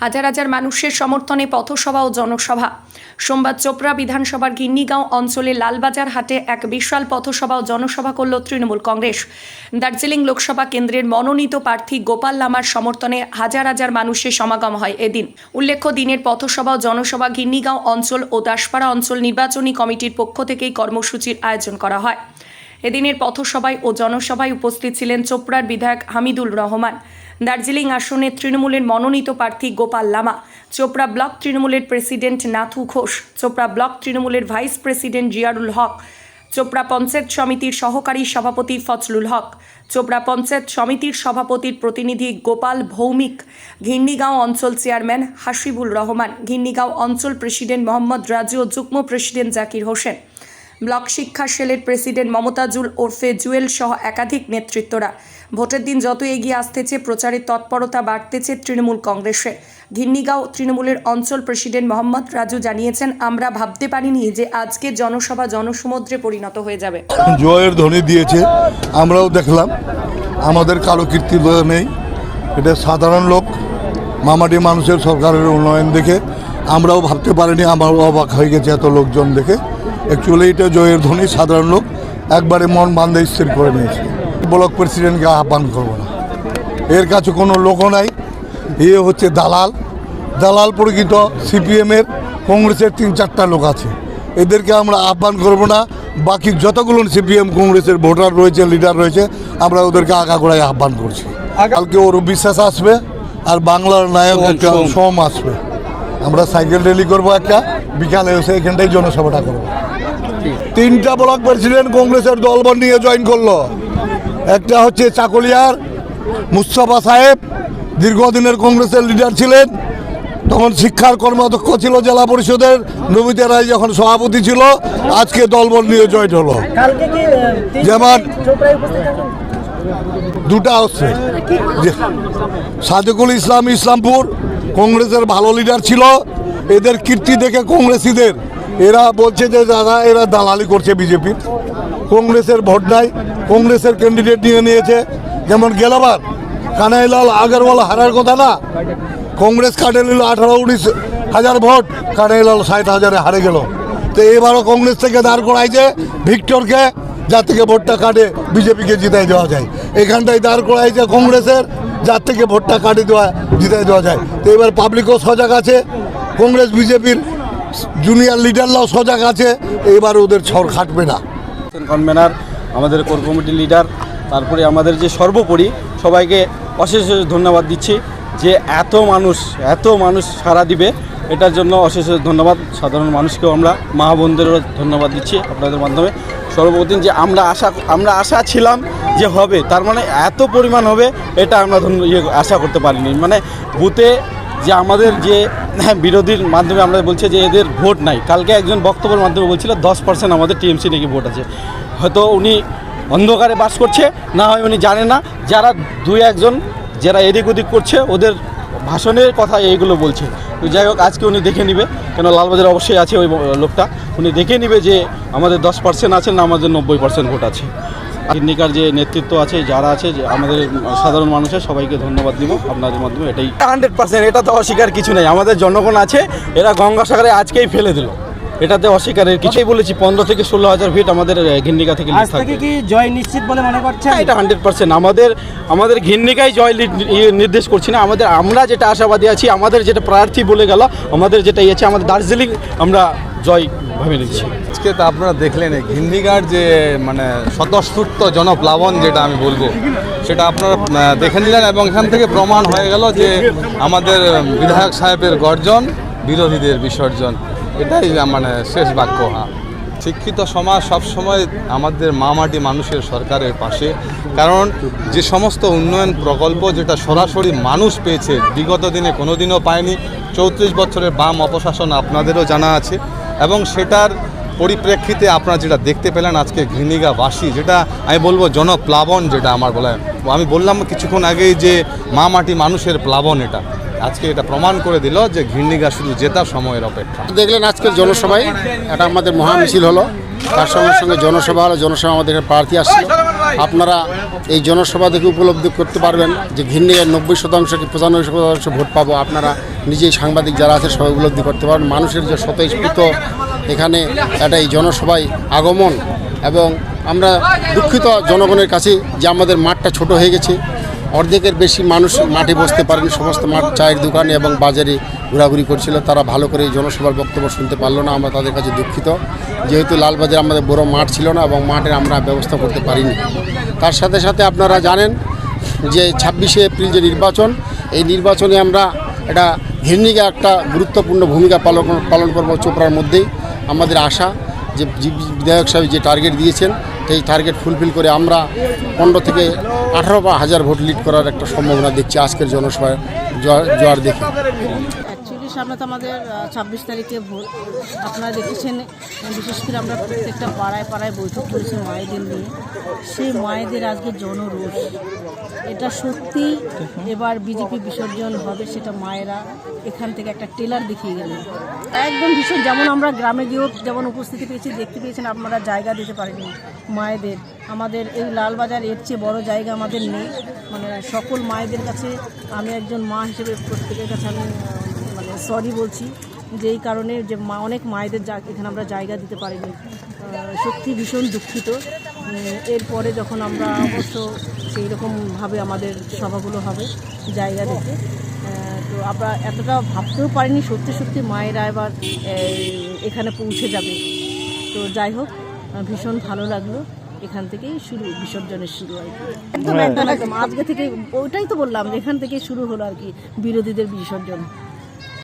হাজার হাজার মানুষের সমর্থনে পথসভা ও জনসভা। সোমবার চোপড়া বিধানসভার গিন্নিগাঁও অঞ্চলে লালবাজার হাটে এক বিশাল পথসভা ও জনসভা করল তৃণমূল কংগ্রেস। দার্জিলিং লোকসভা কেন্দ্রের মনোনীত প্রার্থী গোপাল লামার সমর্থনে হাজার হাজার মানুষের সমাগম হয় এদিন। উল্লেখ্য, দিনের পথসভা ও জনসভা গিন্নিগাঁও অঞ্চল ও দাসপাড়া অঞ্চল নির্বাচনী কমিটির পক্ষ থেকেই কর্মসূচির আয়োজন করা হয়। এদিনের পথসভায় ও জনসভায় উপস্থিত ছিলেন চোপড়ার বিধায়ক হামিদুল রহমান। দার্জিলিং আসনে তৃণমূলের মনোনীত প্রার্থী গোপাল লামা, চোপড়া ব্লক তৃণমূলের প্রেসিডেন্ট নাথু ঘোষ, চোপড়া ব্লক তৃণমূলের ভাইস প্রেসিডেন্ট জিয়ারুল হক, চোপড়া পঞ্চায়েত সমিতির সহকারী সভাপতি ফজলুল হক, চোপড়া পঞ্চায়েত সমিতির সভাপতির প্রতিনিধি গোপাল ভৌমিক, ঘিন্নিগাঁও অঞ্চল চেয়ারম্যান হাসিবুল রহমান, ঘিন্নিগাঁও অঞ্চল প্রেসিডেন্ট মোহাম্মদ রাজু ও যুগ্ম প্রেসিডেন্ট জাকির হোসেন। ব্লক শিক্ষা সেলের প্রেসিডেন্ট মমতাজুল ওরফে জুয়েল সহ একাধিক নেতৃত্বরা। ভোটের দিন যত এগিয়ে আসতেছে, প্রচারের তৎপরতা বাড়তেছে তৃণমূল কংগ্রেসে। ঘিন্নিগাঁও তৃণমূলের অঞ্চল প্রেসিডেন্ট মোহাম্মদ রাজু জানিয়েছেন, আমরা ভাবতে পারিনি যে আজকে জনসভা জনসমুদ্রে পরিণত হয়ে যাবে। জয়ের ধ্বনি দিয়েছে, আমরাও দেখলাম। আমাদের কারও কীর্তি নেই। এটা সাধারণ লোক, মামাটি মানুষের সরকারের উন্নয়ন দেখে। আমরাও ভাবতে পারিনি আমারও অবাক হয়ে গেছে এত লোকজন দেখে। অ্যাকচুয়ালি এটা জয়ের ধ্বনি সাধারণ লোক। একবারে মন বান্ধে স্থির করে নিয়েছে। ব্লক প্রেসিডেন্টকে আহ্বান করব না। এর কাছে কোনো লোকও নাই। এ হচ্ছে দালাল। দালাল প্রকৃত সিপিএমের কংগ্রেসের তিন চারটা লোক আছে। এদেরকে আমরা আহ্বান করব না। বাকি যতগুলো সিপিএম কংগ্রেসের ভোটার রয়েছে লিডার রয়েছে আমরা ওদেরকে আগাগোড়ায় আহ্বান করছি। কালকে ওর বিশ্বাস আসবে আর বাংলার নায়ক একটা সোম। আসবে। আমরা সাইকেল র্যালি করব একটা বিকালে এসে এখানটাই জনসভাটা করব। তিনটা ব্লক প্রেসিডেন্ট কংগ্রেসের দলবল নিয়ে জয়েন করল। একটা হচ্ছে চাকলিয়ার মুস্তফা সাহেব দীর্ঘদিনের কংগ্রেসের লিডার ছিলেন। তখন শিক্ষার কর্মাধ্যক্ষ ছিল জেলা পরিষদের। নমিতা রায় যখন সভাপতি ছিল আজকে দলবল নিয়ে জয়েন হলো। যেমন- দুটা হচ্ছে। সাদেকুল ইসলাম ইসলামপুর কংগ্রেসের ভালো লিডার ছিল। এদের কীর্তি দেখে কংগ্রেসিদের এরা বলছে যে দাদা, এরা দালালি করছে বিজেপির কংগ্রেসের ভোট নাই, কংগ্রেসের ক্যান্ডিডেট নিয়ে নিয়েছে। যেমন গেলবার কানাইলাল আগরওয়াল হারার কথা না? কংগ্রেস কাটে নিল আঠারো, উনিশ হাজার ভোট, কানাইলাল ষাট হাজারে হারে গেল। তো এবারও কংগ্রেস থেকে দাঁড় করাইছে ভিক্টরকে, যার থেকে ভোটটা কাটে বিজেপিকে জিতাই দেওয়া যায়। এখানটায় দাঁড় করাইছে কংগ্রেসের, যার থেকে ভোটটা কাটে দেওয়া জিতাই দেওয়া যায়। তো এবার পাবলিকও সজাগ আছে। কংগ্রেস, বিজেপির জুনিয়র লিডাররাও সজাগ আছে, এবার ওদের ছড় খাটবে না। কনভেনার আমাদের কোর কমিটির লিডার তারপরে আমাদের যে সর্বোপরি সবাইকে অশেষ ধন্যবাদ দিচ্ছি যে এত মানুষ এত মানুষ সাড়া দিবে, এটার জন্য অশেষ ধন্যবাদ। সাধারণ মানুষকেও আমরা মা বোনদেরও ধন্যবাদ দিচ্ছি আপনাদের মাধ্যমে। সর্বপ্রতি যে আমরা আশা আমরা আশা ছিলাম যে হবে, তার মানে এত পরিমাণ হবে, এটা আমরা ইয়ে আশা করতে পারিনি। মানে বুথে যে আমাদের যে হ্যাঁ, বিরোধীর মাধ্যমে আমরা বলছি যে এদের ভোট নাই। কালকে একজন বক্তব্যের মাধ্যমে বলছিল দশ পার্সেন্ট আমাদের টিএমসি নাকি ভোট আছে। হয়তো উনি অন্ধকারে বাস করছে না হয় উনি জানে না। যারা দুই একজন যারা এদিক ওদিক করছে ওদের ভাষণের কথা এইগুলো বলছে। তো যাই হোক আজকে উনি দেখে নিবে কেন লালবাজার অবশ্যই আছে ওই লোকটা। উনি দেখে নিবে যে আমাদের দশ পার্সেন্ট আছে না আমাদের নব্বই পার্সেন্ট ভোট আছে। কিডনিকার যে নেতৃত্ব আছে যারা আছে যে আমাদের সাধারণ মানুষের সবাইকে ধন্যবাদ দিব। আপনাদের মাধ্যমে এটাই। হান্ড্রেড পার্সেন্ট এটা তো অস্বীকার কিছু নেই। আমাদের জনগণ আছে এরা গঙ্গাসাগরে আজকেই ফেলে দিল। এটাতে অস্বীকারের কিছুই বলেছি। পনেরো থেকে ষোলো হাজার ফিট আমাদের ঘিন্নিকা থেকে লিস্ট থাকবে। কি জয় নিশ্চিত বলে মনে করছেন? হ্যাঁ, এটা হান্ড্রেড পার্সেন্ট। আমাদের আমাদের ঘিন্নিকাই জয় ইয়ে নির্দেশ করছি না। আমাদের আমরা যেটা আশাবাদী আছি আমাদের যেটা প্রার্থী বলে গেল আমাদের যেটা ইয়ে আছে আমাদের দার্জিলিং আমরা জয় ভেবে নিচ্ছি। আজকে তো আপনারা দেখলেন ঘিন্দিঘাট যে মানে স্বতঃস্ফূর্ত জনপ্লাবন যেটা আমি বলব, সেটা আপনারা দেখে নিলেন এবং এখান থেকে প্রমাণ হয়ে গেল যে আমাদের বিধায়ক সাহেবের গর্জন, বিরোধীদের বিসর্জন, এটাই মানে শেষ বাক্য হ্যাঁ শিক্ষিত সমাজ সবসময় আমাদের মামাটি মানুষের সরকারের পাশে, কারণ যে সমস্ত উন্নয়ন প্রকল্প যেটা সরাসরি মানুষ পেয়েছে, বিগত দিনে কোনোদিনও পায়নি, চৌত্রিশ বছরের বাম অপশাসন আপনাদেরও জানা আছে এবং সেটার পরিপ্রেক্ষিতে আপনারা যেটা দেখতে পেলেন আজকে ঘৃণিগাবাসী যেটা আমি বলব জনপ্লাবন যেটা আমার বলা। আমি বললাম কিছুক্ষণ আগেই যে মা মাটি মানুষের প্লাবন এটা। আজকে এটা প্রমাণ করে দিল যে ঘৃণিগা শুধু জেতার সময়ের অপেক্ষা। দেখলেন আজকের জনসভায়, এটা আমাদের মহামিছিল হলো। তার সঙ্গে সঙ্গে জনসভা হলো, জনসভা আমাদের প্রার্থী আসছিল আপনারা এই জনসভা থেকে উপলব্ধি করতে পারবেন যে ঘিন্নিগায় নব্বই শতাংশ কি পঁচানব্বই শতাংশ ভোট পাবো। আপনারা নিজেই সাংবাদিক যারা আছে সবাই উপলব্ধি করতে পারবেন। মানুষের যে স্বতঃস্ফূর্ত এখানে একটা এই জনসভায় আগমন এবং আমরা দুঃখিত জনগণের কাছে যে আমাদের মাঠটা ছোট হয়ে গেছে। অর্ধেকের বেশি মানুষ মাঠে বসতে পারেনি, সমস্ত মাঠ চায়ের দোকান এবং বাজারে ঘোরাঘুরি করছিল। তারা ভালো করে এই জনসভার বক্তব্য শুনতে পারল না, আমরা তাদের কাছে দুঃখিত। যেহেতু লালবাজারে আমাদের বড় মাঠ ছিল না এবং মাঠের আমরা ব্যবস্থা করতে পারিনি। তার সাথে সাথে আপনারা জানেন যে ছাব্বিশে এপ্রিল যে নির্বাচন, এই নির্বাচনে আমরা এটা ঘির্ণিকে একটা গুরুত্বপূর্ণ ভূমিকা পালন পালন করব চোপড়ার মধ্যেই। আমাদের আশা যে বিধায়ক সাহেব যে টার্গেট দিয়েছেন সেই টার্গেট ফুলফিল করে আমরা পনেরো থেকে আঠারো বা হাজার ভোট লিড করার একটা সম্ভাবনা দেখছি আজকের জনসভায় জোয়ার দেখে। সামনে তো আমাদের ছাব্বিশ তারিখে ভোট। আপনারা দেখেছেন, বিশেষ করে আমরা প্রত্যেকটা পাড়ায় পাড়ায় বৈঠক করেছি মায়েদের নিয়ে। সেই মায়েদের আজকে জনরোষ। এটা সত্যি এবার বিজেপি বিসর্জন হবে, সেটা মায়েরা এখান থেকে একটা টেলার দেখিয়ে গেলেন একদম ভীষণ, যেমন আমরা গ্রামে গিয়েও যেমন উপস্থিতি পেয়েছি, দেখতে পেয়েছেন, আপনারা জায়গা দিতে পারেনি মায়েদের। আমাদের এই লালবাজার এর চেয়ে বড় জায়গা আমাদের নেই। মানে সকল মায়েদের কাছে আমি একজন মা হিসেবে, প্রত্যেকের কাছে আমি সরি বলছি যে এই কারণে যে মা অনেক মায়েদের যা এখানে আমরা জায়গা দিতে পারিনি। সত্যি ভীষণ দুঃখিত। এরপরে যখন আমরা অবশ্য সেই রকমভাবে আমাদের সভাগুলো হবে জায়গা আহ, তো আমরা এতটা ভাবতেও পারিনি সত্যি সত্যি মায়েরা এবার এখানে পৌঁছে যাবে। তো যাই হোক ভীষণ ভালো লাগল। এখান থেকেই শুরু বিসর্জনের শুরু আর কি। একদম একদম একদম। আজকে থেকে ওইটাই তো বললাম এখান থেকেই শুরু হলো আর কি বিরোধীদের বিসর্জন।